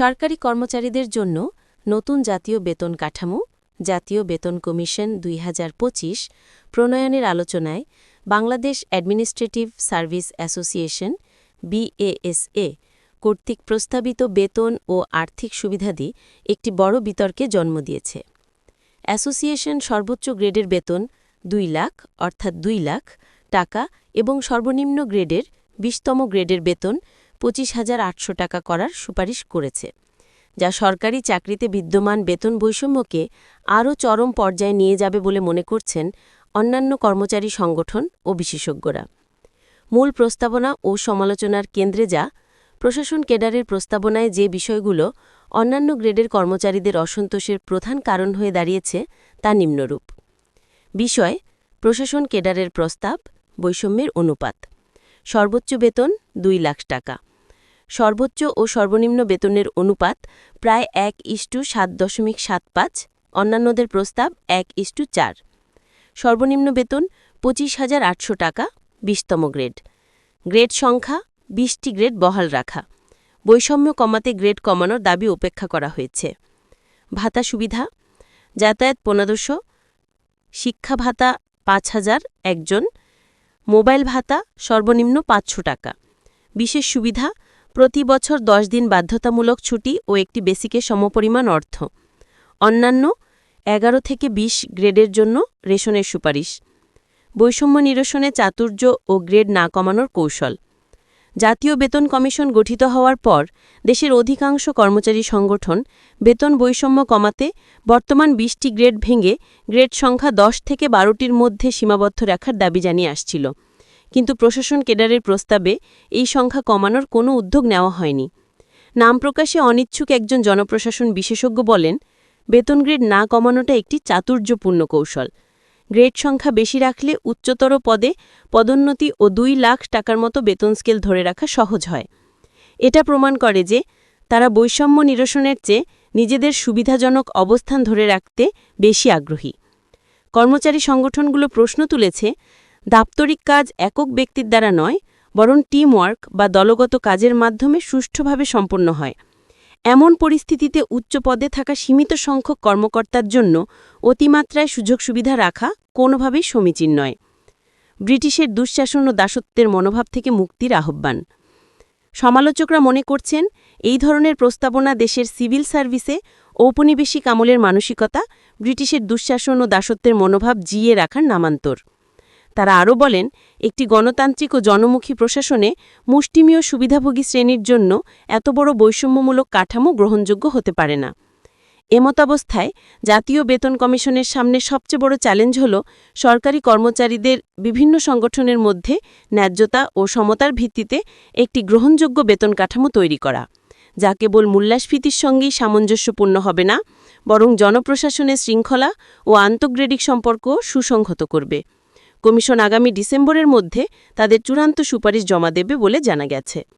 সরকারি কর্মচারীদের জন্য নতুন জাতীয় বেতন কাঠামো, জাতীয় বেতন কমিশন দুই হাজার পঁচিশ প্রণয়নের আলোচনায় Bangladesh administrative service association, BASA, কর্তৃক প্রস্তাবিত বেতন ও আর্থিক সুবিধাদি একটি বড় বিতর্কে জন্ম দিয়েছে। অ্যাসোসিয়েশন সর্বোচ্চ গ্রেডের বেতন দুই লাখ, অর্থাৎ দুই লাখ টাকা এবং সর্বনিম্ন গ্রেডের বিশতম গ্রেডের বেতন পঁচিশ হাজার আটশো টাকা করার সুপারিশ করেছে, যা সরকারি চাকরিতে বিদ্যমান বেতন বৈষম্যকে আরও চরম পর্যায়ে নিয়ে যাবে বলে মনে করছেন অন্যান্য কর্মচারী সংগঠন ও বিশেষজ্ঞরা। মূল প্রস্তাবনা ও সমালোচনার কেন্দ্রে যা, প্রশাসন কেডারের প্রস্তাবনায় যে বিষয়গুলো অন্যান্য গ্রেডের কর্মচারীদের অসন্তোষের প্রধান কারণ হয়ে দাঁড়িয়েছে তা নিম্নরূপ। বিষয়, প্রশাসন কেডারের প্রস্তাব, বৈষম্যের অনুপাত, সর্বোচ্চ বেতন দুই লাখ টাকা। সর্বোচ্চ ও সর্বনিম্ন বেতনের অনুপাত প্রায় এক ইস্টু সাত দশমিক সাত পাঁচ, অন্যান্যদের প্রস্তাব এক ইস্টু চার। সর্বনিম্ন বেতন পঁচিশ হাজার আটশো টাকা, বিশতম গ্রেড। গ্রেড সংখ্যা বিশটি গ্রেড বহাল রাখা। বৈষম্য কমাতে গ্রেড কমানোর দাবি উপেক্ষা করা হয়েছে। ভাতা সুবিধা, যাতায়াত পনেরোশো, শিক্ষা ভাতা পাঁচ হাজার একজন, মোবাইল ভাতা সর্বনিম্ন পাঁচশো টাকা। বিশেষ সুবিধা প্রতি বছর দশ দিন বাধ্যতামূলক ছুটি ও একটি বেসিকের সমপরিমাণ অর্থ। অন্যান্য, এগারো থেকে ২০ গ্রেডের জন্য রেশনের সুপারিশ। বৈষম্য নিরসনে চাতুর্য ও গ্রেড না কমানোর কৌশল। জাতীয় বেতন কমিশন গঠিত হওয়ার পর দেশের অধিকাংশ কর্মচারী সংগঠন বেতন বৈষম্য কমাতে বর্তমান ২০টি গ্রেড ভেঙে গ্রেড সংখ্যা ১০ থেকে বারোটির মধ্যে সীমাবদ্ধ রাখার দাবি জানিয়ে আসছিল। কিন্তু প্রশাসন কেডারের প্রস্তাবে এই সংখ্যা কমানোর কোনো উদ্যোগ নেওয়া হয়নি। নাম প্রকাশে অনিচ্ছুক একজন জনপ্রশাসন বিশেষজ্ঞ বলেন, বেতন গ্রেড না কমানোটা একটি চাতুর্যপূর্ণ কৌশল। গ্রেড সংখ্যা বেশি রাখলে উচ্চতর পদে পদোন্নতি ও দুই লাখ টাকার মতো বেতন স্কেল ধরে রাখা সহজ হয়। এটা প্রমাণ করে যে তারা বৈষম্য নিরসনের চেয়ে নিজেদের সুবিধাজনক অবস্থান ধরে রাখতে বেশি আগ্রহী। কর্মচারী সংগঠনগুলো প্রশ্ন তুলেছে দাপ্তরিক কাজ একক ব্যক্তির দ্বারা নয়, বরং টিমওয়ার্ক বা দলগত কাজের মাধ্যমে সুষ্ঠুভাবে সম্পন্ন হয়। এমন পরিস্থিতিতে উচ্চ পদে থাকা সীমিত সংখ্যক কর্মকর্তার জন্য অতিমাত্রায় সুযোগ সুবিধা রাখা কোনোভাবেই সমীচীন নয়। ব্রিটিশের দুঃশাসন ও দাসত্বের মনোভাব থেকে মুক্তির আহ্বান। সমালোচকরা মনে করছেন, এই ধরনের প্রস্তাবনা দেশের সিভিল সার্ভিসে ঔপনিবেশিক আমলের মানসিকতা, ব্রিটিশের দুঃশাসন ও দাসত্বের মনোভাব জিয়ে রাখার নামান্তর। তারা আরও বলেন, একটি গণতান্ত্রিক ও জনমুখী প্রশাসনে মুষ্টিমীয় সুবিধাভোগী শ্রেণির জন্য এত বড় বৈষম্যমূলক কাঠামো গ্রহণযোগ্য হতে পারে না। এমতাবস্থায় জাতীয় বেতন কমিশনের সামনে সবচেয়ে বড় চ্যালেঞ্জ হল সরকারি কর্মচারীদের বিভিন্ন সংগঠনের মধ্যে ন্যায্যতা ও সমতার ভিত্তিতে একটি গ্রহণযোগ্য বেতন কাঠামো তৈরি করা, যা কেবল মূল্যাস্ফীতির সঙ্গেই সামঞ্জস্যপূর্ণ হবে না, বরং জনপ্রশাসনের শৃঙ্খলা ও আন্তঃগ্রেডিক সম্পর্ক সুসংহত করবে। কমিশন আগামী ডিসেম্বরের মধ্যে তাদের চূড়ান্ত সুপারিশ জমা দেবে বলে জানা গেছে।